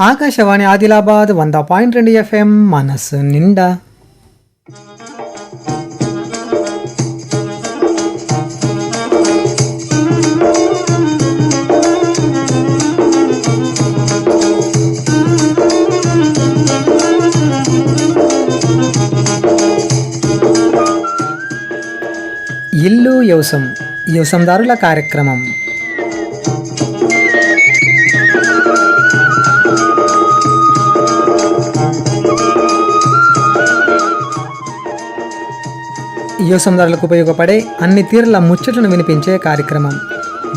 ఆకాశవాణి ఆదిలాబాద్ వంద పాయింట్ రెండు ఎఫ్ఎం మనసు నిండా. ఇల్లు యవసం యవసందారుల కార్యక్రమం. యువసందారులకు ఉపయోగపడే అన్ని తీరుల ముచ్చటను వినిపించే కార్యక్రమం.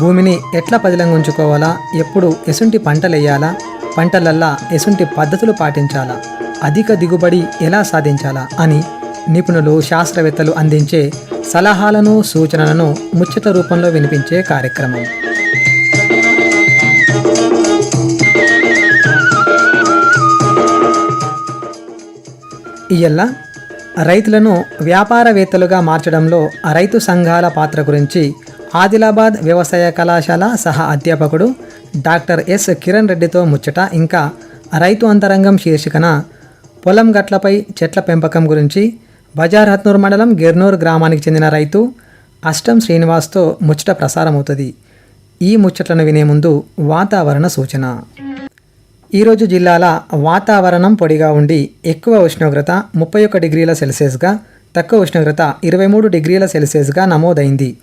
భూమిని ఎట్లా పదిలంగా ఉంచుకోవాలా? ఎప్పుడు ఎసుంటి పంటలేయాలా? పంటలల్లా ఎసుంటి పద్ధతులు పాటించాలా? అధిక దిగుబడి ఎలా సాధించాలా? అని నిపుణులు శాస్త్రవేత్తలు అందించే సలహాలను సూచనలను ముచ్చట రూపంలో వినిపించే కార్యక్రమం. ఇయ్యల్ల రైతులను వ్యాపారవేత్తలుగా మార్చడంలో రైతు సంఘాల పాత్ర గురించి ఆదిలాబాద్ వ్యవసాయ కళాశాల సహా అధ్యాపకుడు డాక్టర్ ఎస్ కిరణ్ రెడ్డితో ముచ్చట ఇంకా రైతు అంతరంగం శీర్షికన పొలం గట్లపై చెట్ల పెంపకం గురించి బజార్ హత్నూర్ మండలం గిర్నూర్ గ్రామానికి చెందిన రైతు అష్టం శ్రీనివాస్తో ముచ్చట ప్రసారమవుతుంది. ఈ ముచ్చట్లను వినే ముందు వాతావరణ సూచన. ఈరోజు జిల్లాల వాతావరణం పొడిగా ఉండి ఎక్కువ ఉష్ణోగ్రత ముప్పై ఒక్క డిగ్రీల సెల్సియస్గా తక్కువ ఉష్ణోగ్రత ఇరవై మూడు డిగ్రీల సెల్సియస్గా నమోదైంది.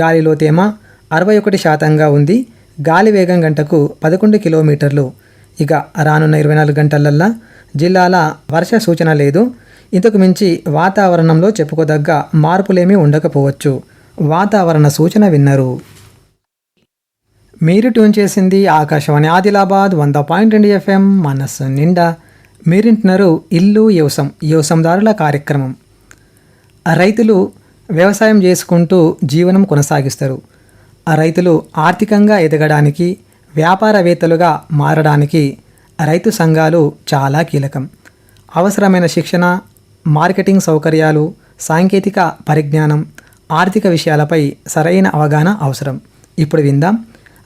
గాలిలో తేమ అరవై ఒకటి శాతంగా ఉంది. గాలి వేగం గంటకు పదకొండు కిలోమీటర్లు. ఇక రానున్న ఇరవై నాలుగు గంటలల్లా జిల్లాల వర్ష సూచన లేదు. ఇంతకు మించి వాతావరణంలో చెప్పుకోదగ్గ మార్పులేమీ ఉండకపోవచ్చు. వాతావరణ సూచన విన్నరు. మీరు ట్యూన్ చేసింది ఆకాశవాణి ఆదిలాబాద్ వంద పాయింట్ రెండు ఎఫ్ఎం మనస్సు నిండా. మీరింటున్నారు ఇల్లు యోసం యోసందారుల కార్యక్రమం. రైతులు వ్యవసాయం చేసుకుంటూ జీవనం కొనసాగిస్తారు. ఆ రైతులు ఆర్థికంగా ఎదగడానికి వ్యాపారవేత్తలుగా మారడానికి రైతు సంఘాలు చాలా కీలకం. అవసరమైన శిక్షణ మార్కెటింగ్ సౌకర్యాలు సాంకేతిక పరిజ్ఞానం ఆర్థిక విషయాలపై సరైన అవగాహన అవసరం. ఇప్పుడు విందాం.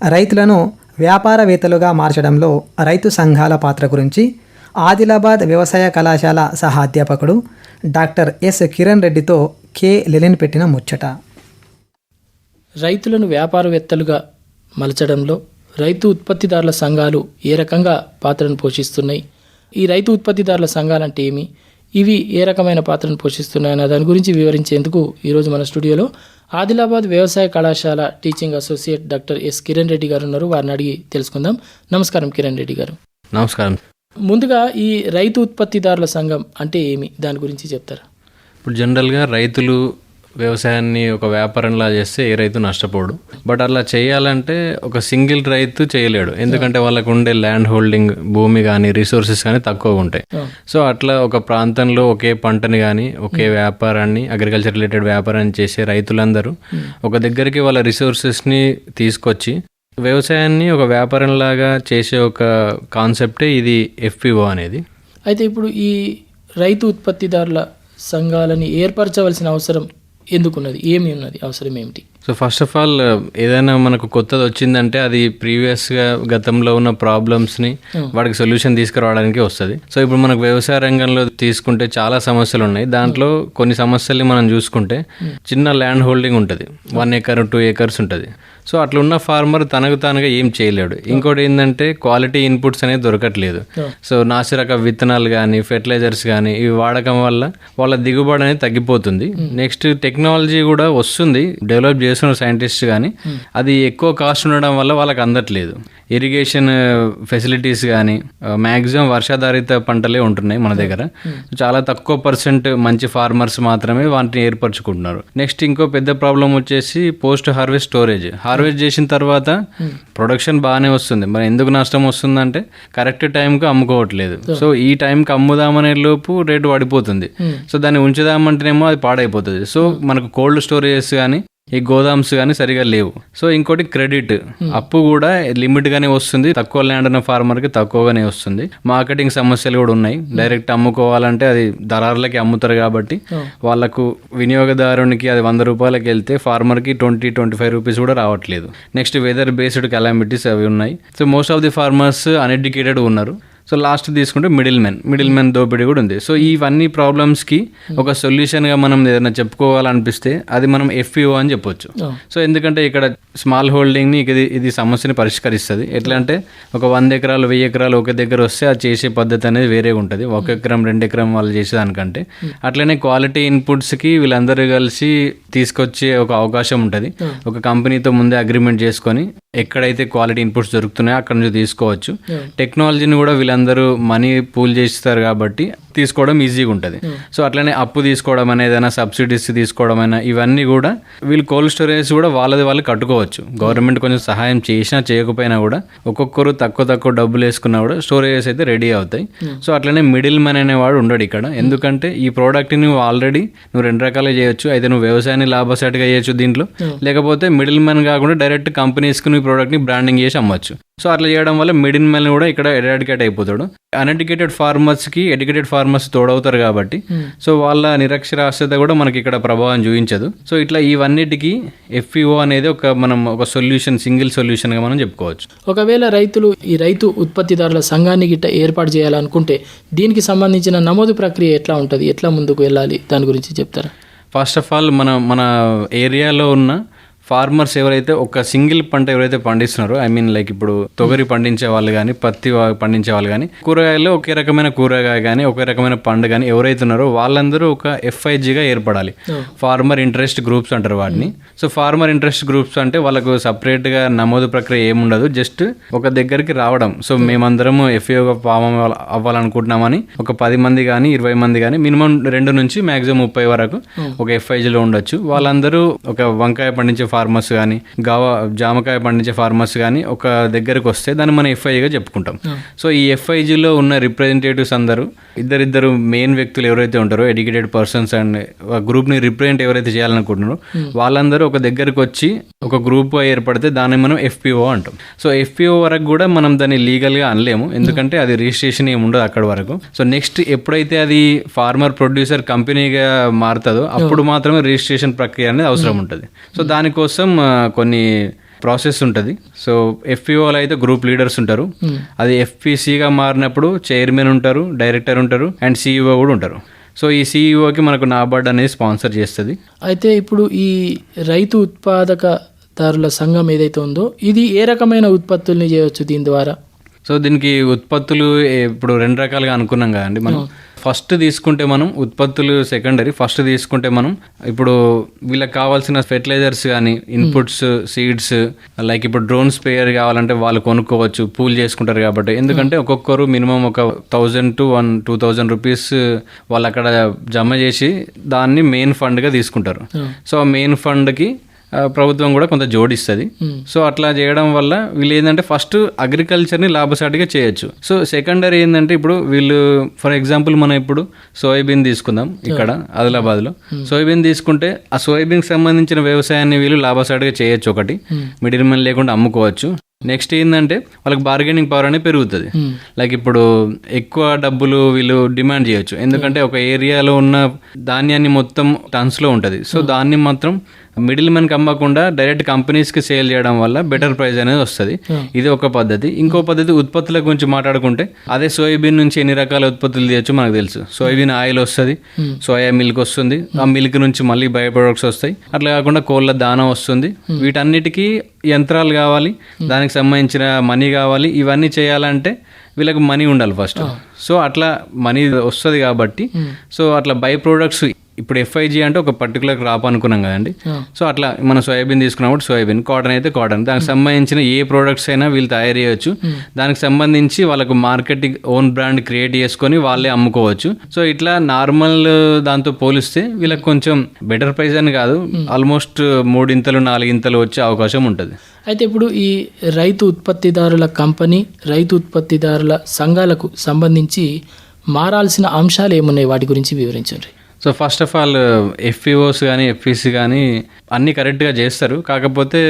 రైతులను వ్యాపారవేత్తలుగా మార్చడంలో రైతు సంఘాల పాత్ర గురించి ఆదిలాబాద్ వ్యవసాయ కళాశాల సహాధ్యాపకుడు డాక్టర్ ఎస్ కిరణ్ రెడ్డితో కె లెలిన్ పెట్టిన ముచ్చట. రైతులను వ్యాపారవేత్తలుగా మలచడంలో రైతు ఉత్పత్తిదారుల సంఘాలు ఏ రకంగా పాత్రను పోషిస్తున్నాయి? ఈ రైతు ఉత్పత్తిదారుల సంఘాలంటే ఏమి? ఇవి ఏ రకమైన పాత్రను పోషిస్తున్నాయన్న దాని గురించి వివరించేందుకు ఈరోజు మన స్టూడియోలో ఆదిలాబాద్ వ్యవసాయ కళాశాల teaching associate doctor S Kiran Reddy garu ఉన్నారు. వారిని అడిగి తెలుసుకుందాం. నమస్కారం కిరణ్ రెడ్డి గారు. నమస్కారం. ముందుగా ఈ రైతు ఉత్పత్తిదారుల సంఘం అంటే ఏమి? దాని గురించి చెప్తారా? ఇప్పుడు జనరల్గా రైతులు వ్యవసాయాన్ని ఒక వ్యాపారంలా చేస్తే ఏ రైతు నష్టపోడు. బట్ అలా చేయాలంటే ఒక సింగిల్ రైతు చేయలేడు. ఎందుకంటే వాళ్ళకు ఉండే ల్యాండ్ హోల్డింగ్ భూమి కానీ రిసోర్సెస్ కానీ తక్కువ ఉంటాయి సో అట్లా ఒక ప్రాంతంలో ఒకే పంటని కానీ ఒకే వ్యాపారాన్ని అగ్రికల్చర్ రిలేటెడ్ వ్యాపారాన్ని చేసే రైతులందరూ ఒక దగ్గరికి వాళ్ళ రిసోర్సెస్ని తీసుకొచ్చి వ్యవసాయాన్ని ఒక వ్యాపారంలాగా చేసే ఒక కాన్సెప్టే ఇది ఎఫ్పిఓ అనేది. అయితే ఇప్పుడు ఈ రైతు ఉత్పత్తిదారుల సంఘాలని ఏర్పరచవలసిన అవసరం ఎందుకున్నది? ఏమి ఉన్నది? అవసరం ఏమిటి? సో ఫస్ట్ ఆఫ్ ఆల్ ఏదైనా మనకు కొత్తది వచ్చిందంటే అది ప్రీవియస్గా గతంలో ఉన్న ప్రాబ్లమ్స్ని వాటికి సొల్యూషన్ తీసుకురావడానికి వస్తుంది. సో ఇప్పుడు మనకు వ్యవసాయ రంగంలో తీసుకుంటే చాలా సమస్యలు ఉన్నాయి. దాంట్లో కొన్ని సమస్యల్ని మనం చూసుకుంటే చిన్న ల్యాండ్ హోల్డింగ్ ఉంటుంది. వన్ ఏకర్ టూ ఏకర్స్ ఉంటుంది. సో అట్లా ఉన్న ఫార్మర్ తనకు తానుగా ఏం చేయలేడు. ఇంకోటి ఏంటంటే క్వాలిటీ ఇన్పుట్స్ అనేది దొరకట్లేదు. సో నాసిరక విత్తనాలు కానీ ఫెర్టిలైజర్స్ కానీ ఇవి వాడకం వల్ల వాళ్ళ దిగుబడి అనేది తగ్గిపోతుంది. నెక్స్ట్ టెక్నాలజీ కూడా వస్తుంది. డెవలప్ చేస్తున్న సైంటిస్ట్ కానీ అది ఎక్కువ కాస్ట్ ఉండడం వల్ల వాళ్ళకి అందట్లేదు. ఇరిగేషన్ ఫెసిలిటీస్ కానీ మ్యాక్సిమం వర్షాధారిత పంటలే ఉంటున్నాయి మన దగ్గర. చాలా తక్కువ పర్సెంట్ మంచి ఫార్మర్స్ మాత్రమే వాటిని ఏర్పరచుకుంటున్నారు. నెక్స్ట్ ఇంకో పెద్ద ప్రాబ్లం వచ్చేసి పోస్ట్ హార్వెస్ట్ స్టోరేజ్ హార్వెస్ట్ చేసిన తర్వాత ప్రొడక్షన్ బాగానే వస్తుంది. మరి ఎందుకు నష్టం వస్తుందంటే కరెక్ట్ టైంకి అమ్ముకోవట్లేదు. సో ఈ టైంకి అమ్ముదామనే లోపు రేటు పడిపోతుంది సో దాన్ని ఉంచుదామంటేనేమో అది పాడైపోతుంది. సో మనకు కోల్డ్ స్టోరేజెస్ కానీ ఈ గోదామ్స్ కానీ సరిగా లేవు. సో ఇంకోటి క్రెడిట్. అప్పు కూడా లిమిట్ గానే వస్తుంది. తక్కువ ల్యాండ్ ఉన్న ఫార్మర్కి తక్కువగానే వస్తుంది. మార్కెటింగ్ సమస్యలు కూడా ఉన్నాయి. డైరెక్ట్ అమ్ముకోవాలంటే అది దళారులకి అమ్ముతారు కాబట్టి వాళ్ళకు వినియోగదారునికి అది వంద రూపాయలకి వెళ్తే ఫార్మర్కి ట్వంటీ ట్వంటీ ఫైవ్ రూపీస్ కూడా రావట్లేదు. నెక్స్ట్ వెదర్ బేస్డ్ కెలామిటీస్ అవి ఉన్నాయి. So most of the farmers uneducated ఉన్నారు. సో లాస్ట్ తీసుకుంటే మిడిల్ మెన్ మిడిల్ మెన్ దోపిడీ కూడా ఉంది. సో ఇవన్నీ ప్రాబ్లమ్స్కి ఒక సొల్యూషన్గా మనం ఏదైనా చెప్పుకోవాలనిపిస్తే అది మనం ఎఫ్ఈఓ అని చెప్పొచ్చు. సో ఎందుకంటే ఇక్కడ స్మాల్ హోల్డింగ్ని ఇది ఇది సమస్యని పరిష్కరిస్తుంది. ఎట్లా అంటే ఒక వంద ఎకరాలు వెయ్యి ఎకరాలు ఒక దగ్గర వస్తే అది చేసే పద్ధతి అనేది వేరే ఉంటుంది. ఒక ఎకరం రెండు ఎకరం వాళ్ళు చేసేదానికంటే. అట్లనే క్వాలిటీ ఇన్పుట్స్కి వీళ్ళందరూ కలిసి తీసుకొచ్చే ఒక అవకాశం ఉంటుంది. ఒక కంపెనీతో ముందే అగ్రిమెంట్ చేసుకొని ఎక్కడైతే క్వాలిటీ ఇన్పుట్స్ దొరుకుతున్నాయో అక్కడ నుంచి తీసుకోవచ్చు. టెక్నాలజీని కూడా వీళ్ళందరూ మనీ పూల్ చేస్తారు కాబట్టి తీసుకోవడం ఈజీగా ఉంటుంది. సో అట్లనే అప్పు తీసుకోవడం అనేది ఏదైనా సబ్సిడీస్ తీసుకోవడం అయినా ఇవన్నీ కూడా వీళ్ళు కోల్డ్ స్టోరేజ్ కూడా వాళ్ళది వాళ్ళు కట్టుకోవచ్చు. గవర్నమెంట్ కొంచెం సహాయం చేసినా చేయకపోయినా కూడా ఒక్కొక్కరు తక్కువ తక్కువ డబ్బులు వేసుకున్నా కూడా స్టోరేజెస్ అయితే రెడీ అవుతాయి. సో అట్లనే మిడిల్ మ్యాన్ అనేవాడు ఉండడు ఇక్కడ. ఎందుకంటే ఈ ప్రోడక్ట్ని నువ్వు ఆల్రెడీ నువ్వు రెండు రకాలుగా చేయొచ్చు. అయితే నువ్వు వ్యవసాయాన్ని లాభసాటిగా చేయొచ్చు దీంట్లో. లేకపోతే మిడిల్ మ్యాన్ కాకుండా డైరెక్ట్ కంపెనీస్కి నువ్వు ప్రోడక్ట్ని బ్రాండింగ్ చేసి అమ్మొచ్చు. సో అట్లా చేయడం వల్ల మిడిల్ మ్యాన్ కూడా ఇక్కడ ఎరాడికేట్ అయిపోతాడు. అన్ఎడ్యుకేటెడ్ ఫార్మర్స్కి ఎడ్యుకేటెడ్ ఫార్మర్స్ తోడవుతారు కాబట్టి సో వాళ్ళ నిరక్షరాస్యత కూడా మనకి ఇక్కడ ప్రభావం చూపించదు. సో ఇట్లా ఇవన్నిటికీ ఎఫ్ఈఓ అనేది ఒక మనం ఒక సొల్యూషన్ సింగిల్ సొల్యూషన్గా మనం చెప్పుకోవచ్చు. ఒకవేళ రైతులు ఈ రైతు ఉత్పత్తిదారుల సంఘాన్ని గిట్ట ఏర్పాటు చేయాలనుకుంటే దీనికి సంబంధించిన నమోదు ప్రక్రియ ఎట్లా ఉంటుంది? ఎట్లా ముందుకు వెళ్ళాలి? దాని గురించి చెప్తారా? ఫస్ట్ ఆఫ్ ఆల్ మన మన ఏరియాలో ఉన్న ఫార్మర్స్ ఎవరైతే ఒక సింగిల్ పంట ఎవరైతే పండిస్తున్నారో ఐ మీన్ లైక్ ఇప్పుడు తొగరి పండించే వాళ్ళు కానీ పత్తి పండించే వాళ్ళు కానీ కూరగాయల్లో ఒకే రకమైన కూరగాయ కానీ ఒకే రకమైన పండు కానీ ఎవరైతే ఉన్నారో వాళ్ళందరూ ఒక ఎఫ్ఐజిగా ఏర్పడాలి. ఫార్మర్ ఇంట్రెస్ట్ గ్రూప్స్ అంటారు వాటిని. సో ఫార్మర్ ఇంట్రెస్ట్ గ్రూప్స్ అంటే వాళ్ళకు సపరేట్గా నమోదు ప్రక్రియ ఏముండదు జస్ట్ ఒక దగ్గరికి రావడం. సో మేమందరము ఎఫ్ఏగా ఫామ్ అవ్వాలనుకుంటున్నామని ఒక పది మంది కానీ ఇరవై మంది కానీ మినిమం రెండు నుంచి మాక్సిమం ముప్పై వరకు ఒక ఎఫ్ఐజిలో ఉండొచ్చు. వాళ్ళందరూ ఒక వంకాయ పండించే ఫార్మర్స్ కానీ గావ జామకాయ పండించే ఫార్మర్స్ కానీ ఒక దగ్గరకు వస్తే దాన్ని మనం ఎఫ్ఐగా చెప్పుకుంటాం. సో ఈ ఎఫ్ఐజిలో ఉన్న రిప్రజెంటేటివ్స్ అందరూ ఇద్దరిద్దరు మెయిన్ వ్యక్తులు ఎవరైతే ఉంటారో ఎడ్యుకేటెడ్ పర్సన్స్ అండ్ గ్రూప్ని రిప్రజెంట్ ఎవరైతే చేయాలనుకుంటున్నారో వాళ్ళందరూ ఒక దగ్గరకు వచ్చి ఒక గ్రూప్ ఏర్పడితే దాన్ని మనం ఎఫ్పిఓ అంటాం. సో ఎఫ్పిఓ వరకు కూడా మనం దాన్ని లీగల్గా అనలేము. ఎందుకంటే అది రిజిస్ట్రేషన్ ఏమి ఉండదు అక్కడ వరకు. సో నెక్స్ట్ ఎప్పుడైతే అది ఫార్మర్ ప్రొడ్యూసర్ కంపెనీగా మారుతుందో అప్పుడు మాత్రమే రిజిస్ట్రేషన్ ప్రక్రియ అనేది అవసరం ఉంటుంది. సో దానికోసం ఆ, కొన్ని ప్రాసెస్ ఉంటుంది. సో ఎఫ్పిఓలో అయితే గ్రూప్ లీడర్స్ ఉంటారు. అది ఎఫ్పిసిగా మారినప్పుడు చైర్మన్ ఉంటారు డైరెక్టర్ ఉంటారు అండ్ సిఇఓ కూడా ఉంటారు. సో ఈ సిఇఓకి మనకు నాబార్డ్ అనేది స్పాన్సర్ చేస్తుంది. అయితే ఇప్పుడు ఈ రైతు ఉత్పాదకదారుల సంఘం ఏదైతే ఉందో ఇది ఏ రకమైన ఉత్పత్తుల్ని చేయవచ్చు దీని ద్వారా? సో దీనికి ఉత్పత్తులు ఇప్పుడు రెండు రకాలుగా అనుకున్నాం కదండి మనం. ఫస్ట్ తీసుకుంటే మనం ఉత్పత్తులు సెకండరీ ఫస్ట్ తీసుకుంటే మనం ఇప్పుడు వీళ్ళకి కావాల్సిన ఫెర్టిలైజర్స్ కానీ ఇన్పుట్స్ సీడ్స్ లైక్ ఇప్పుడు డ్రోన్ స్ప్రేయర్ కావాలంటే వాళ్ళు కొనుక్కోవచ్చు పూల్ చేసుకుంటారు కాబట్టి. ఎందుకంటే ఒక్కొక్కరు మినిమం ఒక thousand to one two thousand rupees వాళ్ళు అక్కడ జమ చేసి దాన్ని మెయిన్ ఫండ్గా తీసుకుంటారు. సో ఆ మెయిన్ ఫండ్కి ప్రభుత్వం కూడా కొంత జోడిస్తుంది. సో అట్లా చేయడం వల్ల వీళ్ళు ఏంటంటే ఫస్ట్ అగ్రికల్చర్ని లాభసాటిగా చేయొచ్చు. సో సెకండరీ ఏంటంటే ఇప్పుడు వీళ్ళు ఫర్ ఎగ్జాంపుల్ మనం ఇప్పుడు సోయాబీన్ తీసుకుందాం ఇక్కడ ఆదిలాబాద్లో. సోయాబీన్ తీసుకుంటే ఆ సోయాబీన్కి సంబంధించిన వ్యవసాయాన్ని వీళ్ళు లాభసాటిగా చేయొచ్చు ఒకటి. మిడిల్ మెన్ లేకుండా అమ్ముకోవచ్చు. నెక్స్ట్ ఏంటంటే వాళ్ళకి బార్గెనింగ్ పవర్ అనేది పెరుగుతుంది. లైక్ ఇప్పుడు ఎక్కువ డబ్బులు వీళ్ళు డిమాండ్ చేయొచ్చు. ఎందుకంటే ఒక ఏరియాలో ఉన్న ధాన్యాన్ని మొత్తం టన్స్లో ఉంటుంది. సో దాన్ని మాత్రం మిడిల్ మెన్కి అమ్మకుండా డైరెక్ట్ కంపెనీస్కి సేల్ చేయడం వల్ల బెటర్ ప్రైస్ అనేది వస్తుంది. ఇది ఒక పద్ధతి. ఇంకో పద్ధతి ఉత్పత్తుల గురించి మాట్లాడుకుంటే అదే సోయాబీన్ నుంచి ఎన్ని రకాల ఉత్పత్తులు తీయచ్చు మనకు తెలుసు. సోయాబీన్ ఆయిల్ వస్తుంది సోయా మిల్క్ వస్తుంది ఆ మిల్క్ నుంచి మళ్ళీ బై ప్రొడక్ట్స్ వస్తాయి. అట్లా కాకుండా కోళ్ళ దానా వస్తుంది. వీటన్నిటికీ యంత్రాలు కావాలి దానికి సంబంధించిన మనీ కావాలి. ఇవన్నీ చేయాలంటే వీళ్ళకి మనీ ఉండాలి ఫస్ట్. సో అట్లా మనీ వస్తుంది కాబట్టి సో అట్లా బై ప్రోడక్ట్స్ ఇప్పుడు ఎఫ్ఐజీ అంటే ఒక పర్టికులర్ క్రాప్ అనుకున్నాం కదండి. సో అట్లా మనం సోయాబీన్ తీసుకున్నప్పుడు సోయాబీన్ కాటన్ అయితే కాటన్ దానికి సంబంధించిన ఏ ప్రోడక్ట్స్ అయినా వీళ్ళు తయారు చేయొచ్చు. దానికి సంబంధించి వాళ్ళకు మార్కెటింగ్ ఓన్ బ్రాండ్ క్రియేట్ చేసుకొని వాళ్ళే అమ్ముకోవచ్చు. సో ఇట్లా నార్మల్ దాంతో పోలిస్తే వీళ్ళకి కొంచెం బెటర్ ప్రైస్ అని కాదు. ఆల్మోస్ట్ మూడింతలు నాలుగింతలు వచ్చే అవకాశం ఉంటుంది. అయితే ఇప్పుడు ఈ రైతు ఉత్పత్తిదారుల కంపెనీ రైతు ఉత్పత్తిదారుల సంఘాలకు సంబంధించి మారాల్సిన అంశాలు ఏమున్నాయి? వాటి గురించి వివరించండి. So first of all FEOs కానీ ఎఫ్ఈసి కానీ అన్నీ కరెక్ట్గా చేస్తారు. కాకపోతే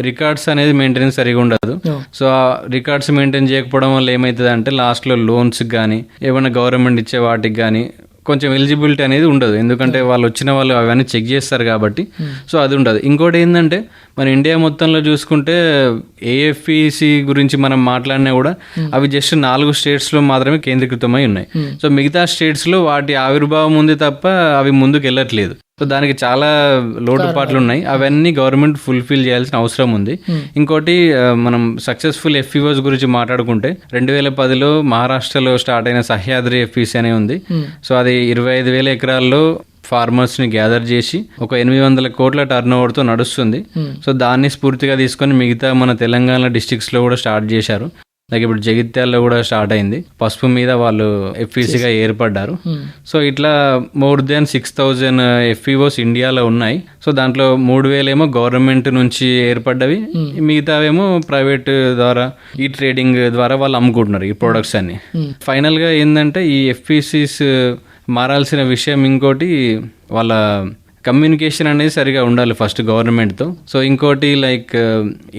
రికార్డ్స్ అనేది మెయింటెనెన్స్ సరిగా ఉండదు. సో ఆ రికార్డ్స్ మెయింటైన్ చేయకపోవడం వల్ల ఏమవుతుంది అంటే లాస్ట్లో లోన్స్ కానీ ఏమైనా గవర్నమెంట్ ఇచ్చే వాటికి కానీ కొంచెం ఎలిజిబిలిటీ అనేది ఉండదు. ఎందుకంటే వాళ్ళు వచ్చిన వాళ్ళు అవన్నీ చెక్ చేస్తారు కాబట్టి. సో అది ఉండదు. ఇంకోటి ఏంటంటే మన ఇండియా మొత్తంలో చూసుకుంటే ఏఎఫ్ఈసి గురించి మనం మాట్లాడినా కూడా అవి జస్ట్ నాలుగు స్టేట్స్లో మాత్రమే కేంద్రీకృతమై ఉన్నాయి. సో మిగతా స్టేట్స్లో వాటి ఆవిర్భావం ఉంది తప్ప అవి ముందుకు వెళ్ళట్లేదు సో దానికి చాలా లోటుపాట్లు ఉన్నాయి అవన్నీ గవర్నమెంట్ ఫుల్ఫిల్ చేయాల్సిన అవసరం ఉంది. ఇంకోటి ఆ, మనం సక్సెస్ఫుల్ ఎఫ్ఈఓస్ గురించి మాట్లాడుకుంటే రెండు వేల పదిలో మహారాష్ట్రలో స్టార్ట్ అయిన సహ్యాద్రి ఎఫ్ఈసి అనే ఉంది. సో అది ఇరవై ఐదు వేల ఎకరాల్లో ఫార్మర్స్ని గ్యాదర్ చేసి ఒక ఎనిమిది వందల కోట్ల టర్న్తో నడుస్తుంది సో దాన్ని స్ఫూర్తిగా తీసుకొని మిగతా మన తెలంగాణ డిస్ట్రిక్ట్స్లో కూడా స్టార్ట్ చేశారు. లైక్ ఇప్పుడు జగిత్యాల్లో కూడా స్టార్ట్ అయింది. పసుపు మీద వాళ్ళు ఎఫ్ఈసిగా ఏర్పడ్డారు. సో ఇట్లా more than six thousand FEOs ఇండియాలో ఉన్నాయి. సో దాంట్లో మూడు వేలేమో గవర్నమెంట్ నుంచి ఏర్పడ్డవి. మిగతావేమో ప్రైవేట్ ద్వారా ఈ ట్రేడింగ్ ద్వారా వాళ్ళు అమ్ముకుంటున్నారు ఈ ప్రొడక్ట్స్ అన్ని. ఫైనల్గా ఏంటంటే ఈ ఎఫ్ఈసిస్ మారాల్సిన విషయం ఇంకోటి వాళ్ళ కమ్యూనికేషన్ అనేది సరిగా ఉండాలి ఫస్ట్ గవర్నమెంట్తో. సో ఇంకోటి లైక్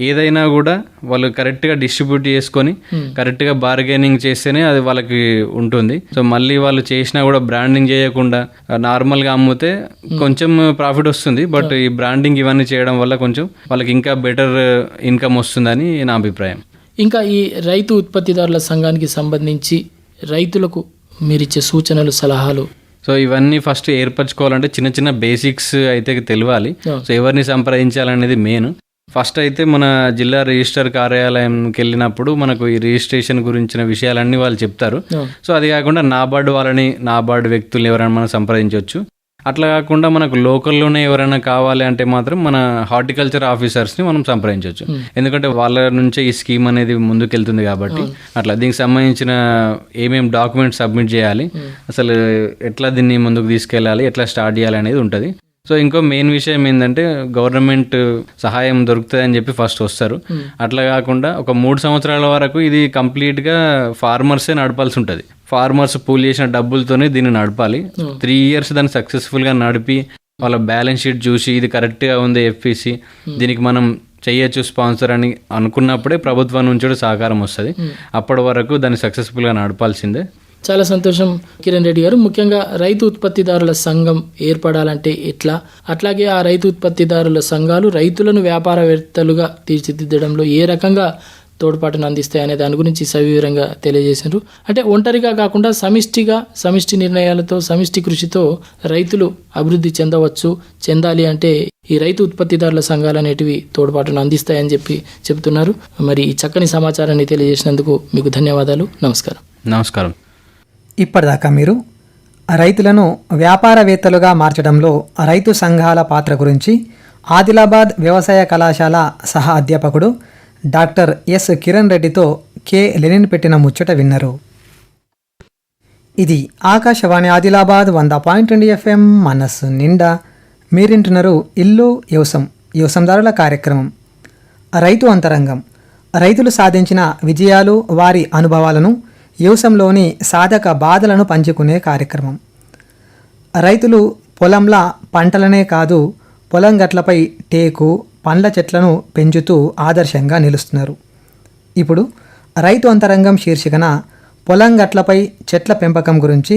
ఏదైనా కూడా వాళ్ళు కరెక్ట్గా డిస్ట్రిబ్యూట్ చేసుకొని కరెక్ట్గా బార్గెనింగ్ చేస్తేనే అది వాళ్ళకి ఉంటుంది. సో మళ్ళీ వాళ్ళు చేసినా కూడా బ్రాండింగ్ చేయకుండా నార్మల్గా అమ్మితే కొంచెం ప్రాఫిట్ వస్తుంది. బట్ ఈ బ్రాండింగ్ ఇవన్నీ చేయడం వల్ల కొంచెం వాళ్ళకి ఇంకా బెటర్ ఇన్కమ్ వస్తుందని నా అభిప్రాయం. ఇంకా ఈ రైతు ఉత్పత్తిదారుల సంఘానికి సంబంధించి రైతులకు మీరిచ్చే సూచనలు సలహాలు సో ఇవన్నీ ఫస్ట్ ఏర్పరచుకోవాలంటే చిన్న చిన్న బేసిక్స్ అయితే తెలియాలి. సో ఎవరిని సంప్రదించాలనేది మెయిన్. ఫస్ట్ అయితే మన జిల్లా రిజిస్టర్ కార్యాలయంకి వెళ్ళినప్పుడు మనకు ఈ రిజిస్ట్రేషన్ గురించిన విషయాలన్నీ వాళ్ళు చెప్తారు. సో అది కాకుండా నాబార్డు వాళ్ళని నాబార్డు వ్యక్తులు ఎవరైనా మనం సంప్రదించవచ్చు. అట్లా కాకుండా మనకు లోకల్లోనే ఎవరైనా కావాలి అంటే మాత్రం మన హార్టికల్చర్ ఆఫీసర్స్ని మనం సంప్రదించవచ్చు. ఎందుకంటే వాళ్ళ నుంచే ఈ స్కీమ్ అనేది ముందుకెళ్తుంది కాబట్టి అట్లా దీనికి సంబంధించిన ఏమేమి డాక్యుమెంట్స్ సబ్మిట్ చేయాలి అసలు ఎట్లా దీన్ని ముందుకు తీసుకెళ్ళాలి ఎట్లా స్టార్ట్ చేయాలి అనేది ఉంటుంది. సో ఇంకో మెయిన్ విషయం ఏంటంటే గవర్నమెంట్ సహాయం దొరుకుతుంది అని చెప్పి ఫస్ట్ వస్తారు. అట్లా కాకుండా ఒక మూడు సంవత్సరాల వరకు ఇది కంప్లీట్గా ఫార్మర్సే నడపాల్సి ఉంటుంది. ఫార్మర్స్ పూల్ చేసిన డబ్బులతోనే దీన్ని నడపాలి. త్రీ ఇయర్స్ దాన్ని సక్సెస్ఫుల్గా నడిపి వాళ్ళ బ్యాలెన్స్ షీట్ చూసి ఇది కరెక్ట్గా ఉంది ఎఫ్పిసి దీనికి మనం చెయ్యొచ్చు స్పాన్సర్ అని అనుకున్నప్పుడే ప్రభుత్వం నుంచి కూడా సహకారం వస్తుంది. అప్పటి వరకు దాన్ని సక్సెస్ఫుల్గా నడపాల్సిందే. చాలా సంతోషం కిరణ్ రెడ్డి గారు. ముఖ్యంగా రైతు ఉత్పత్తిదారుల సంఘం ఏర్పడాలంటే ఎట్లా? అట్లాగే ఆ రైతు ఉత్పత్తిదారుల సంఘాలు రైతులను వ్యాపారవేత్తలుగా తీర్చిదిద్దడంలో ఏ రకంగా తోడ్పాటును అందిస్తాయి అనే దాని గురించి సవివరంగా తెలియజేశారు. అంటే ఒంటరిగా కాకుండా సమిష్టిగా సమిష్టి నిర్ణయాలతో సమిష్టి కృషితో రైతులు అభివృద్ధి చెందవచ్చు. చెందాలి అంటే ఈ రైతు ఉత్పత్తిదారుల సంఘాలు అనేటివి తోడ్పాటును అందిస్తాయని చెప్పి చెబుతున్నారు. మరి ఈ చక్కని సమాచారాన్ని తెలియజేసినందుకు మీకు ధన్యవాదాలు. నమస్కారం. నమస్కారం. ఇప్పటిదాకా మీరు రైతులను వ్యాపారవేత్తలుగా మార్చడంలో రైతు సంఘాల పాత్ర గురించి ఆదిలాబాద్ వ్యవసాయ కళాశాల సహా అధ్యాపకుడు డాక్టర్ ఎస్ కిరణ్ రెడ్డితో కె లెనిన్ పెట్టిన ముచ్చట విన్నరు. ఇది ఆకాశవాణి ఆదిలాబాద్ వంద పాయింట్ రెండు ఎఫ్ఎం మనస్సు నిండా మీరింటున్నారు ఇల్లు యోసం యోసందారుల కార్యక్రమం. రైతు అంతరంగం. రైతులు సాధించిన విజయాలు వారి అనుభవాలను వ్యవసంలోని సాధక బాధలను పంచుకునే కార్యక్రమం. రైతులు పొలంలా పంటలనే కాదు పొలం గట్లపై టేకు పండ్ల చెట్లను పెంచుతూ ఆదర్శంగా నిలుస్తున్నారు. ఇప్పుడు రైతు అంతరంగం శీర్షికన పొలం గట్లపై చెట్ల పెంపకం గురించి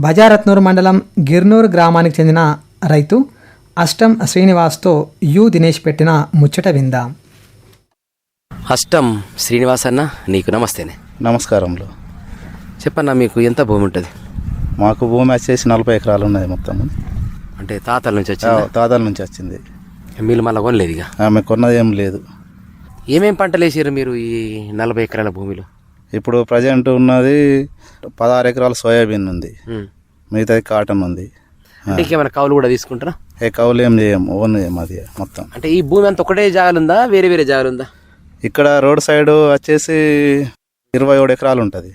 బజారత్నూర్ మండలం గిర్నూర్ గ్రామానికి చెందిన రైతు అష్టం శ్రీనివాస్తో యు దినేష్ పెట్టిన ముచ్చట విందాం. అష్టం శ్రీనివాస్ అన్న నీకు నమస్తేనే. నమస్కారంలో చెప్పన్నా మీకు ఎంత భూమి ఉంటుంది? మాకు భూమి వచ్చేసి నలభై ఎకరాలు ఉన్నది మొత్తం అంటే తాతల నుంచి వచ్చింది? తాతల నుంచి వచ్చింది. మీరు మళ్ళీ కొనలేదు ఇక? ఆమె కొన్నది ఏం లేదు. ఏమేం పంటలు వేసారు మీరు ఈ నలభై ఎకరాల భూమిలో? ఇప్పుడు ప్రజెంట్ ఉన్నది పదహారు ఎకరాల సోయాబీన్ ఉంది. మిగతాది కాటన్ ఉంది. అంటే ఇంకేమైనా కౌలు కూడా తీసుకుంటారా? ఏ కౌలు ఏం చేయం ఓన్ మాది మొత్తం. అంటే ఈ భూమి అంతా ఒకటే జాగాలుందా వేరే వేరే జాగాలుందా ఇక్కడ రోడ్ సైడ్ వచ్చేసి ఇరవై ఏడు ఎకరాలు ఉంటుంది.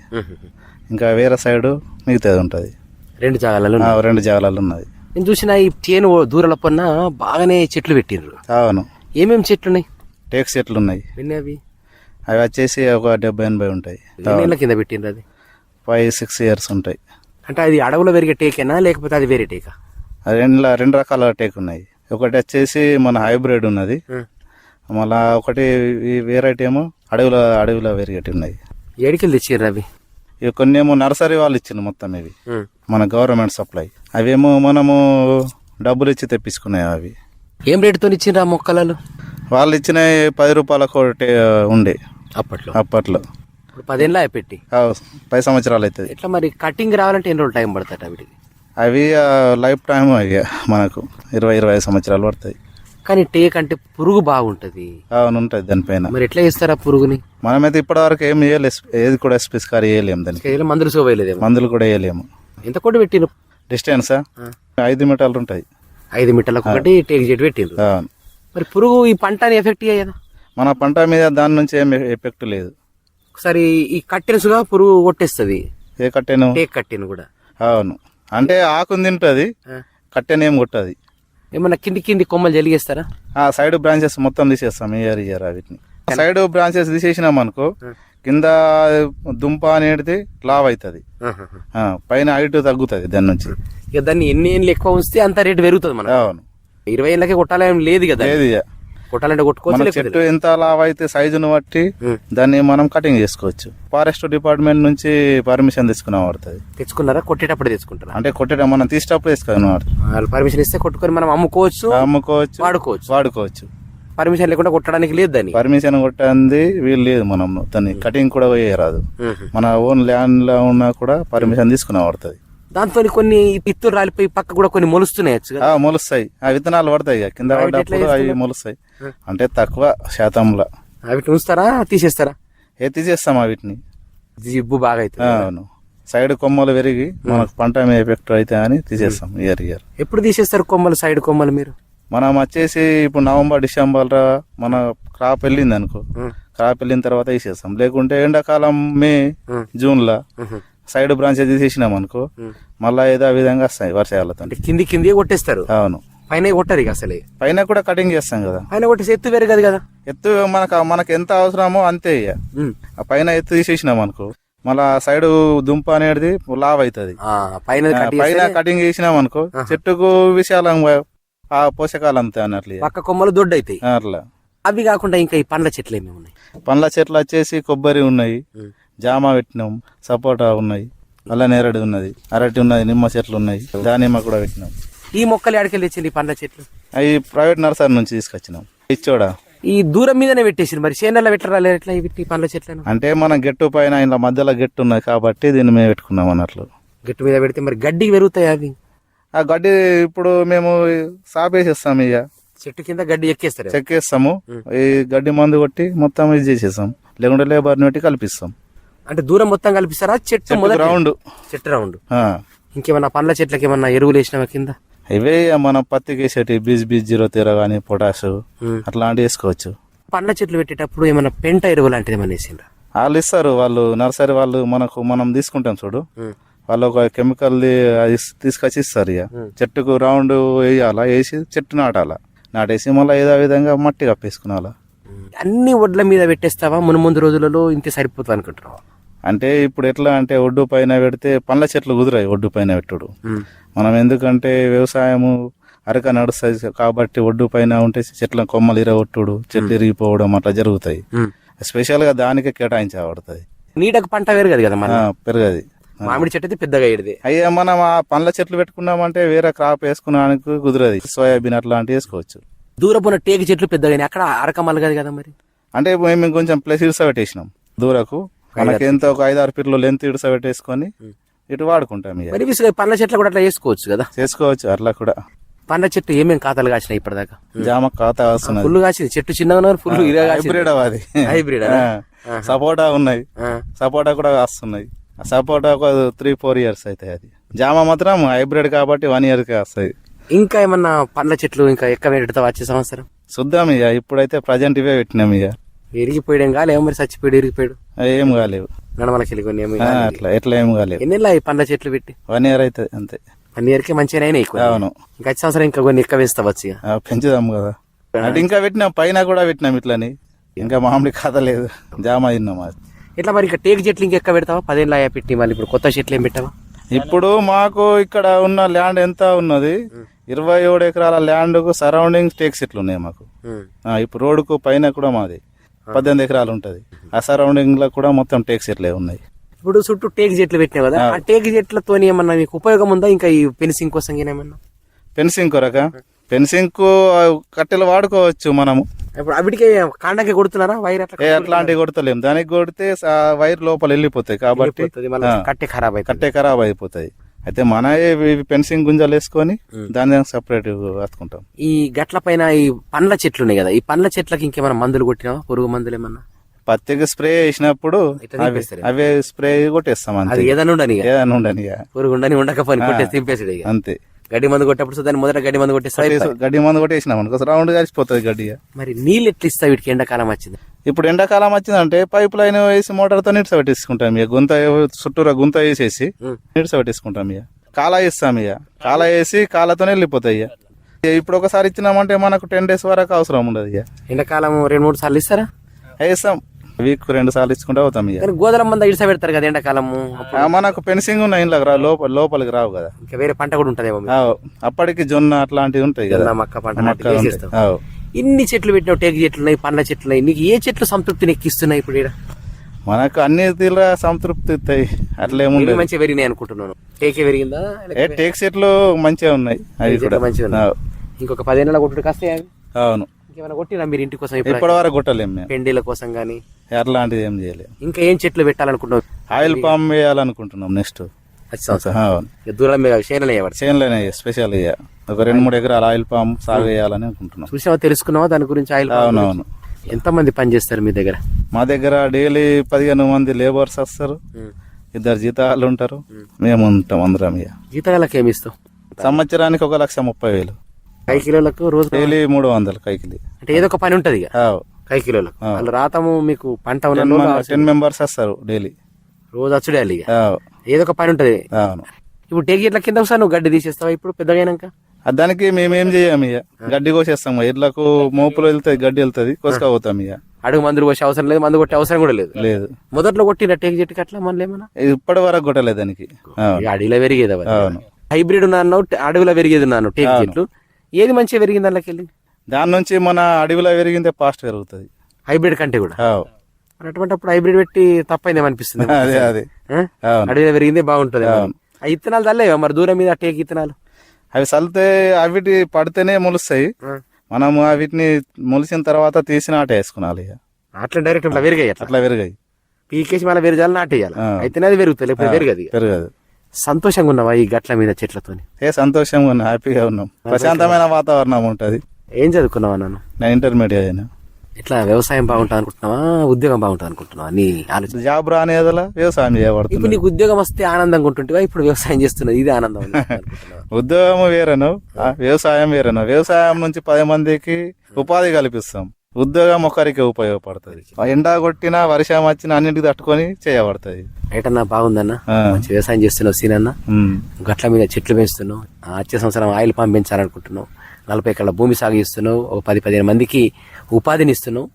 ఇంకా వేరే సైడ్ మిగతాది ఉంటుంది. రెండు జాగాలలో ఆ, రెండు జాగాలలో ఉన్నది. నేను చూసిన ఈ చేను దూరాల పన్న బాగానే చెట్లు పెట్టిండ్రు అవును. ఏమేమి చెట్లు ఉన్నాయి టేక్ చెట్లు ఉన్నాయి అవి? అవి వచ్చేసి ఒక డెబ్బై ఎనభై ఉంటాయి. కింద పెట్టిండ్రు అది? ఫైవ్ సిక్స్ ఇయర్స్ ఉంటాయి. అంటే అది అడవులో పెరిగే టేకేనా లేకపోతే అది వేరే టేకా? అది రెండు రెండు రకాల టేక్ ఉన్నాయి. ఒకటి వచ్చేసి మన హైబ్రిడ్ ఉన్నది. మళ్ళా ఒకటి ఈ వెరైటీ ఏమో అడవిలో అడవిలో వెరైటీ ఉన్నాయి. ఏడికెళ్ళి తెచ్చిర్రు అవి? ఇవి కొన్ని ఏమో నర్సరీ వాళ్ళు ఇచ్చింది మొత్తం ఇవి. మన గవర్నమెంట్ సప్లై. అవేమో మనము డబ్బులు ఇచ్చి తెప్పించుకున్నాయి అవి. ఏం రేటుతో ఇచ్చిండ్రు ఆ మొక్కలు వాళ్ళు ఇచ్చిన పది రూపాయల ఒకటి ఉండే. అప్పట్లో. అప్పట్లో. పదేళ్ళ పెట్టి పది సంవత్సరాలు అవుతుంది ఎట్లా మరి కటింగ్ రావాలంటే ఎన్ని రోజులు టైం పడుతుంది అవి ఆ, లైఫ్ టైం అవి మనకు ఇరవై ఇరవై సంవత్సరాలు పడతాయి కానీ టేక్ అంటే పురుగు బాగుంటది. అవును ఉంటుంది దానిపైన. మరి ఎట్లా చేస్తారు ఆ పురుగుని? మనమైతే ఇప్పటివరకు ఏం చేయలేము ఏది కూడా స్పెసికారి వేయలేము దానికి. ఏదైనా మందులు సోవేయలేదేమో మందులు కూడా వేయలేము ఎంత కొట్టి పెట్టిండ్రు? డిస్టెన్సా ఐదు మీటర్లు ఉంటాయి. ఐదు మీటర్లకు ఒకటి టేక్ చెట్టు పెట్టిండ్రు. అవును మరి పురుగు ఈ పంటని ఎఫెక్ట్ అయ్యేదా? మన పంట మీద దాని నుంచి ఏం ఎఫెక్ట్ లేదు. ఒకసారి ఈ కట్టెనుసుగా పురుగు కొట్టేస్తుంది. ఏ కట్టెను? టేక్ కట్టెను కూడా. అవును. అంటే ఆకుని తింటుంది. కట్టెనేం కొట్టది. ఏమన్నా కింది కింది కొమ్మలు జరిగేస్తారా? ఆ సైడ్ బ్రాంచెస్ మొత్తం తీసేస్తాం ఇయర్ ఇయర్ వీటిని సైడ్ బ్రాంచెస్ తీసేసినాం అనుకో కింద దుంప అనేది లావ్ అవుతుంది. పైన హైట్ తగ్గుతుంది దాని నుంచి. ఇక దాన్ని ఎన్ని ఏళ్ళు ఎక్కువ ఉంచితే అంత రేటు పెరుగుతుంది మనం అవును. ఇరవై ఏళ్ళకే కొట్టాలని లేదు కదా. లేదు ఇక. కొట్టాలంటే కొట్టుకోవచ్చు చెట్టు ఎంత లావ్ అయితే సైజును బట్టి. దాన్ని మనం కటింగ్ చేసుకోవచ్చు. ఫారెస్ట్ డిపార్ట్మెంట్ నుంచి పర్మిషన్ తీసుకున్నాం పడుతుంది తెచ్చుకున్నారా? కొట్టేటప్పుడు తెచ్చుకుంటారా? అంటే కొట్టడం మనం తీసేటప్పుడు తీసుకుని వాళ్ళు పర్మిషన్ ఇస్తే కొట్టుకొని మనం అమ్ముకోవచ్చు అమ్ముకోవచ్చు వాడుకోవచ్చు. వాడుకోవచ్చు. పర్మిషన్ లేకుండా కొట్టడానికి లేదు దాన్ని. పర్మిషన్ కొట్టింది వీలు లేదు మనం దాన్ని కటింగ్ కూడా వేయరాదు మన ఓన్ ల్యాండ్లో ఉన్నా కూడా పర్మిషన్ తీసుకున్నా పడుతుంది దాంతో కొన్ని ఇత్తులు రాలిపోయి పక్క కూడా కొన్ని మొలుస్తున్నాయి మొలుస్తాయి. ఆ విత్తనాలు పడతాయి. కింద అవి పడ్డప్పుడు? మొలుస్తాయి. అంటే తక్కువ శాతంలో. వీటిని ఉంచుతారా? తీసేస్తారా? ఎత్తి చేస్తాం వీటిని. జిబ్బు బాగా అవుతుంది అవును. సైడ్ కొమ్మలు పెరిగి మనకు పంట మీద ఎఫెక్ట్ అయితే అని తీసేస్తాం ఇయర్ ఇయర్. ఎప్పుడు తీసేస్తారు కొమ్మలు సైడ్ కొమ్మలు మీరు? మనం వచ్చేసి ఇప్పుడు నవంబర్ డిసెంబర్ మన క్రాప్ వెళ్ళింది అనుకో. క్రాప్ వెళ్ళిన తర్వాత తీసేస్తాం. లేకుంటే ఎండాకాలం మే జూన్లో సైడ్ బ్రాంచెస్ తీసేసినాం అనుకో మళ్ళా ఏదో విధంగా వస్తాయి వర్షాలతో అంటే కింది కింది కొట్టేస్తారు? అవును. పైన కొట్టరు ఇక అసలే? పైన కూడా కటింగ్ చేస్తాం కదా. పైన కొట్టేసి ఎత్తు పెరగదు కదా ఎత్తు మనకు మనకు ఎంత అవసరమో అంతే ఇక. ఆ పైన ఎత్తు తీసేసినాం అనుకో మళ్ళా సైడ్ దుంప అనేది లావ్ అవుతుంది. ఆ, పైన పైన కటింగ్ చేసినాం అనుకో చెట్టుకు విశాలంగా ఆ పోషకాలు అంతే అన్నట్లు. పక్క కొమ్మలు దొడ్డు అవుతాయి. అట్లా. అవి కాకుండా ఇంకా ఈ పండ్ల చెట్లు ఏమేమి ఉన్నాయి? పండ్ల చెట్లు వచ్చేసి కొబ్బరి ఉన్నాయి. జామ పెట్టినాం సపోటా ఉన్నాయి అల్ల నేరడు ఉన్నది అరటి ఉన్నది నిమ్మ చెట్లు ఉన్నాయి దానిమ్మ కూడా పెట్టినాం. ఈ మొక్కలు వచ్చింది ఈ పండ్ల చెట్లు? అవి ప్రైవేట్ నర్సరీ నుంచి తీసుకొచ్చినాం. ఇచ్చోడా? ఈ దూరం మీదనే పెట్టేసి మరి చేనల్లో పెట్టరా ఎట్లా ఈ పండ్ల చెట్లను? అంటే మన గెట్టు పైన ఇలా మధ్యలో గెట్టు ఉన్నది కాబట్టి దీన్ని మేము పెట్టుకున్నాం అన్నట్లు. గట్టు మీద పెడితే మరి గడ్డికి పెరుగుతాయి అవి? ఆ గడ్డి ఇప్పుడు మేము సాపేసేస్తాం ఇక చెట్టు కింద గడ్డి ఎక్కేస్తారు. చెక్కేస్తాము. ఈ గడ్డి మందు కొట్టి మొత్తం ఇది చేసేస్తాం. లేకుంటే లేబర్ని పెట్టి కల్పిస్తాం. అంటే దూరం మొత్తం కల్పిస్తారా? చెట్టు మొదటి రౌండ్ చెట్టు రౌండ్ ఇంకేమన్నా పండ్ల చెట్లకి ఏమన్నా ఎరువులు వేసినావా కింద? ఇవే మన పత్తికి వేసేటి బీజ్ బీజ్ జీరో తీర కానీ పొటాష్ అట్లాంటివి వేసుకోవచ్చు. పండ్ల చెట్లు పెట్టేటప్పుడు ఏమన్నా పెంట ఎరువు లాంటిది ఏమన్నా వేసిండ్రా? వాళ్ళు ఇస్తారు. వాళ్ళు నర్సరీ వాళ్ళు మనకు మనం తీసుకుంటాం చూడు. వాళ్ళు ఒక కెమికల్ తీసుకొచ్చి ఇస్తారు ఇక. చెట్టుకు రౌండ్ వేయాలా? వేసి చెట్టు నాటాలా? నాటేసి మళ్ళీ ఏదో విధంగా మట్టి కప్పేసుకునాలా? అన్ని ఒడ్ల మీద పెట్టేస్తావా? మును ముందు రోజులలో ఇంతే సరిపోతుంది అనుకుంటున్నావా? అంటే ఇప్పుడు ఎట్లా అంటే ఒడ్డు పైన పెడితే పండ్ల చెట్లు కుదిరాయి ఒడ్డు పైన పెట్టుడు. మనం ఎందుకంటే వ్యవసాయము అరక నడుస్తుంది కాబట్టి ఒడ్డు పైన ఉంటే చెట్ల కొమ్మలు ఇరగొట్టుడు చెట్లు ఇరిగిపోవడం అట్లా జరుగుతాయి. స్పెషల్గా దానికే కేటాయించబడుతుంది నీడకు పంట పెరగదు కదా మన పెరగది. మామిడి చెట్టు అయితే పెద్దగా ఎడితే అయ్యా మనం ఆ పండ్ల చెట్లు పెట్టుకున్నామంటే వేరే క్రాప్ వేసుకున్నానికి కుదరదు. సోయాబీన్ అట్లాంటివి వేసుకోవచ్చు. దూరపున టేకు చెట్లు పెద్దగా అక్కడ అరక మలగదు కదా మరి? అంటే మేము కొంచెం ప్లేస్ ఇడుస పెట్టేసినాం దూరకు. మనకి ఎంత ఒక ఐదు ఆరు ఫీట్లు లెంత్ ఇడుస పెట్టేసుకొని ఇటు వాడుకుంటాం మరి విసుగు పండ్ల చెట్లు కూడా అట్లా వేసుకోవచ్చు కదా? చేసుకోవచ్చు అట్లా కూడా. పండ్ల చెట్టు ఏమేమి ఖాతాలు కాసినాయి ఇప్పటిదాకా? జామ ఖాతా వస్తున్నది ఫుల్ కాసింది చెట్టు చిన్నగా ఫుల్ హైబ్రిడ్ అది హైబ్రిడ్ సపోటా ఉన్నాయి. సపోటా కూడా వస్తున్నాయి ఆ సపోటా ఒక త్రీ ఫోర్ ఇయర్స్ అవుతాయి అది. జామ మాత్రం హైబ్రిడ్ కాబట్టి వన్ ఇయర్కి వస్తాయి ఇంకా ఏమన్నా పండ్ల చెట్లు ఇంకా ఎక్క పెడతావా వచ్చే సంవత్సరం? చూద్దాం ఇక. ఇప్పుడైతే ప్రజెంట్ ఇవే పెట్టినాం ఇక. ఎరిగిపోయాడు కాలే మరి చచ్చిపోయాడు ఎరిగిపోయాడు ఏం కాలేవు. నడమలకి కొన్ని ఏమి అట్లా ఎట్లా ఏం కాలేవు. ఎన్ని ఈ పండ్ల చెట్లు పెట్టి? వన్ ఇయర్ అవుతుంది అంతే. వన్ ఇయర్కి మంచిగా అయినాయి కొన్ని. అవును. ఇంకా వచ్చే సంవత్సరం ఇంకా కొన్ని ఎక్క వేస్తావచ్చు ఇక. ఆ, పెంచుదాం కదా. అంటే ఇంకా పెట్టినాం పైన కూడా పెట్టినాం ఇట్లని. ఇంకా మామిడి కథ లేదు. జామ తిన్నాం అది. ఇట్లా మరి ఇంకా టేక్ చెట్లు ఇంకా ఎక్క పెడతావా? పదేళ్ళు ఆయా పెట్టి మళ్ళీ ఇప్పుడు కొత్త చెట్లు ఏం పెట్టావా? ఇప్పుడు మాకు ఇక్కడ ఉన్న ల్యాండ్ ఎంత ఉన్నది? ఇరవై ఏడు ఎకరాల ల్యాండ్కు సరౌండింగ్ టేక్ సెట్లు ఉన్నాయి మాకు. ఆ, ఇప్పుడు రోడ్డుకు పైన కూడా మాది. పద్దెనిమిది ఎకరాలు ఉంటది. ఆ సరౌండింగ్లో కూడా మొత్తం టేక్ సెట్లే ఉన్నాయి. ఇప్పుడు చుట్టూ టేక్ చెట్లు పెట్టినావు కదా? ఆ. టేక్ చెట్లతో ఏమన్నా మీకు ఉపయోగం ఉందా? ఇంకా ఈ ఫెన్సింగ్ కోసం ఏమన్నా? ఫెన్సింగ్ కొరక? ఫెన్సింగ్కు కట్టెలు వాడుకోవచ్చు మనము. ఇప్పుడు అవిటికే కాండకి కొడుతున్నారా? వైర్ అట్లాంటివి కొడతలేం. దానికి కొడితే వైర్ లోపల వెళ్ళిపోతాయి కాబట్టి కట్టె ఖరాబ్ కట్టే ఖరాబ్ అయిపోతాయి. అయితే మన ఫెన్సింగ్ గుంజలు వేసుకొని దాన్ని సపరేట్ వేసుకుంటాం ఈ గట్ల పైన ఈ పండ్ల చెట్లు ఉన్నాయి కదా ఈ పండ్ల చెట్లకి ఇంకేమైనా మందులు కొట్టినావా? పురుగు మందులు ఏమన్నా? పత్తికి స్ప్రే వేసినప్పుడు ఇట్లా అవి స్ప్రే కొట్టేస్తాం అది అంతే ఏదైనా ఉండని. ఏదైనా ఉండని. పురుగు ఉండని ఉండకపోని కొట్టేసి అంతే. గడ్డి మందు కొట్టేప్పుడు సో దాన్ని మొదట గడ్డి మందు కొట్టేస్తే అయిపోయి. గడ్డి మందు కొట్టేసినాం అనుకో రౌండ్ కలిసిపోతుంది గడ్డి. మరి నీళ్ళు ఎట్లా ఇస్తావు వీటికి ఎండాకాలం వచ్చింది? ఇప్పుడు ఎండాకాలం వచ్చిందంటే పైప్ లైన్ వేసి మోటార్తో నీటి పెట్టేసుకుంటాం ఇక. గుంత చుట్టూరా గుంత వేసేసి. నీటి పెట్టేసుకుంటాం ఇక. కాల వేస్తాం ఇక. కాల వేసి కాలతోనే వెళ్ళిపోతాయి ఇక. ఇప్పుడు ఒకసారి ఇచ్చినామంటే మనకు టెన్ డేస్ వరకు అవసరం ఉండదు ఇక. ఎండాకాలం రెండు మూడు సార్లు ఇస్తారా? వేస్తాం. వీక్ రెండు సార్లు ఇచ్చుకుంటే అవుతాం ఇక. కానీ గోధుమ మంద ఇడిస పెడతారు కదా ఎండాకాలము? అప్పుడు ఆ, మనకు పెన్సింగ్ ఉన్న ఇంట్లోకి రా లోపల లోపలికి రావు కదా. ఇంకా వేరే పంట కూడా ఉంటదేమో మీకు. ఆ, అప్పటికి జొన్న అట్లాంటివి ఉంటాయి కదా. జొన్న, మక్క పంట మక్క లాంటివి ఉంటాయి. వేసేస్తాం. ఆ. ఇన్ని చెట్లు పెట్టినావు టేక్ చెట్లు ఉన్నాయి పండ్ల చెట్లు ఉన్నాయి. నీకు ఏ చెట్లు సంతృప్తిని ఎక్కిస్తున్నాయి ఇప్పుడు ఈడ? మనకు అన్ని తీరా సంతృప్తి ఇస్తాయి అట్లా ఇవి ఏముండదు మంచిగా పెరిగినాయి అనుకుంటున్నాను. టేకే పెరిగిందా? ఏ టేక్ సెట్లు మంచిగా ఉన్నాయి. అవి చెట్లు కూడా. మంచిగా ఉన్నాయి. ఇంకొక పదిహేనుల కొట్టుడు కాస్తే అవి? ఆ, అవును. ఇంకేమైనా కొట్టినా మీరు ఇంటి కోసం ఇప్పటి వరకు కొట్టలేము మేము. పెండిల కోసం గానీ? అట్లాంటిది ఏం చేయలేము ఇంకా ఏం చెట్లు పెట్టాలనుకుంటున్నావు ఆయిల్ పామ్ వేయాలనుకుంటున్నాం నెక్స్ట్ దూరం చేనులోనే స్పెషల్ ఒక రెండు మూడు ఎకరాలు ఆయిల్ పామ్ సాగు చేయాలని అనుకుంటున్నాం. చూసావా తెలుసుకున్నావా దాని గురించి ఆయిల్ అవునవును? ఎంతమంది పని చేస్తారు మీ దగ్గర? మా దగ్గర డైలీ పదిహేను మంది లేబర్స్ వస్తారు. ఇద్దరు జీతాలు ఉంటారు. మేము ఉంటాం అందరం ఇక జీతగాళ్ళకి ఏమి ఇస్తావు? సంవత్సరానికి ఒక లక్ష ముప్పై వేలు. కై కిలోలకు రోజు డైలీ మూడు వందలు కైకిలి అంటే ఏదో ఒక పని ఉంటది ఇక. కై కిలోలకు. వాళ్ళు రాతము మీకు పంట. టెన్ మెంబర్స్ వస్తారు డైలీ. రోజు అచ్చుడే ఇక. ఏదో ఒక పని ఉంటది. ఇప్పుడు టేక్ ఇట్ల కింద ఒకసారి నువ్వు గడ్డి తీసేస్తావా ఇప్పుడు పెద్దగైనాక? దానికి మేమేం చేయము ఇక. గడ్డి కోసేస్తాం ఇళ్ళకు మోపులు వెళ్తాయి గడ్డి వెళ్తుంది కోసుకపోతాం ఇక. అడుగు మందులు కొట్టే అవసరం లేదు మందు కొట్టే అవసరం కూడా లేదు. లేదు. మొదట్లో కొట్టిన టేక్ చెట్టుకి అట్లా మళ్ళీ ఏమన్నా? ఇప్పటి వరకు కొట్టలేదు దానికి. అడవిలో పెరిగేది. అవును. హైబ్రిడ్ ఉన్నాను అడవిలో పెరిగేది ఉన్నాను టేక్ చెట్లు. ఏది మంచిగా పెరిగింది అందులోకి వెళ్ళి దాని నుంచి మన అడవిలో పెరిగిందే ఫాస్ట్ పెరుగుతుంది. హైబ్రిడ్ కంటే కూడా? అవు. మరి అటువంటిప్పుడు హైబ్రిడ్ పెట్టి తప్పైందేమో అనిపిస్తుంది. అదే అదే. అడవిలో పెరిగిందే బాగుంటది. ఆ ఇత్తనాలు తల్లేవా మరి దూరం మీద టేక్ ఇత్తనాలు? అవి చల్లితే అవిటి పడితేనే మొలుస్తాయి. మనము వీటిని మొలిసిన తర్వాత తీసి నాట వేసుకున్నాలి అట్లా డైరెక్ట్ ఇట్లా పెరిగాయి అట్లా? అట్లా పెరిగాయి. పీకేసి మళ్ళీ పెరగాలి నాటేయాలి ఆ. అయితేనే అది పెరుగుతుంది ఇప్పుడు పెరగదు. పెరగదు. సంతోషంగా ఉన్నావా ఈ గట్ల మీద చెట్లతోని? ఏ సంతోషంగా ఉన్నాం హ్యాపీగా ఉన్నాం. ప్రశాంతమైన వాతావరణం ఉంటది. ఏం చదువుకున్నావా నన్ను? నేను ఇంటర్మీడియట్ అయినా. ఇట్లా వ్యవసాయం బాగుంటుంది అనుకుంటున్నావా ఉద్యోగం బాగుంటుంది అనుకుంటున్నావా నీ ఆలోచన. జాబ్ రానియదల వ్యవసాయం ఇప్పుడు చేయబడుతుంది నీకు ఉద్యోగం వస్తే ఆనందంగా ఉంటుంటివా ఇప్పుడు వ్యవసాయం చేస్తున్నది ఇది ఆనందం? ఉద్యోగం వేరేను వ్యవసాయం వేరేను. వ్యవసాయం నుంచి పది మందికి ఉపాధి కల్పిస్తాం. ఉద్యోగం ఒకరికి ఉపయోగపడుతుంది. ఎండా కొట్టినా వర్షం వచ్చినా అన్నింటికి తట్టుకొని చేయబడుతుంది రైటన్నా బాగుందన్న. మంచి వ్యవసాయం చేస్తున్నావు సీనన్న. గట్ల మీద చెట్లు పెంచుతున్నావు వచ్చే సంవత్సరం ఆయిల్ పాంప్ పెంచాలనుకుంటున్నావు నలభై ఎకరాల భూమి సాగు చేస్తున్నావు ఒక పది పదిహేను మందికి ఉపాధిని ఇస్తున్నావు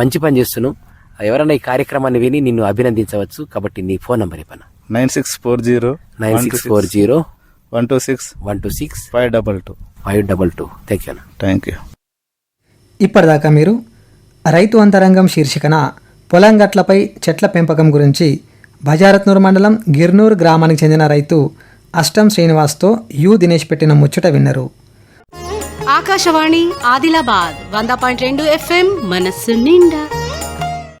మంచి పని చేస్తున్నావు. ఎవరైనా ఈ కార్యక్రమాన్ని విని నిన్ను అభినందించవచ్చు. కాబట్టి నీ ఫోన్ నంబర్ ఇవ్వను nine six four zero nine six four zero one two six. One two six. Five double two. Five double two. Thank you అన్న. Thank you. ఇప్పటిదాకా మీరు రైతు అంతరంగం శీర్షికన పొలం గట్లపై చెట్ల పెంపకం గురించి బజారత్నూర్ మండలం గిర్నూర్ గ్రామానికి చెందిన రైతు అష్టం శ్రీనివాస్తో యు దినేష్ పెట్టిన ముచ్చట విన్నరు. ఆకాశవాణి ఆదిలాబాద్ వంద పాయింట్ రెండు ఎఫ్ఎం మనస్సు నిండా.